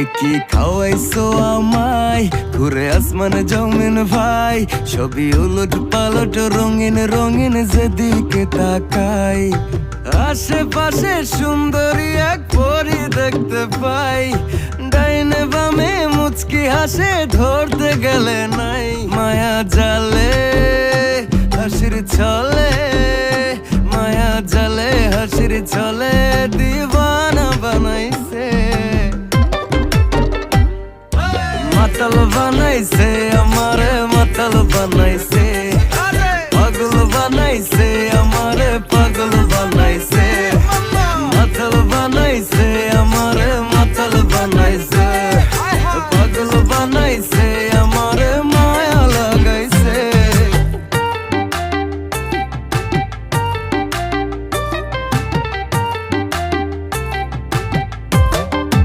একই খাওয়াইছো আমায়। ঘুরে আসমান জমিন ভাই সবই উলট পালট, রঙিন রঙিন যেদিকে তাকাই। আশেপাশে সুন্দরী এক পরি দেখতে পাই। ডাইনে বামে মুচকি হাসে, ধরতে গেলে নাই মায়া জালে। হাসির ছলে, মায়া জালে, হাসির ছলে। মাতাল বানাইছে আমারে মাতাল বানাইছে। পাগল বানাইছে।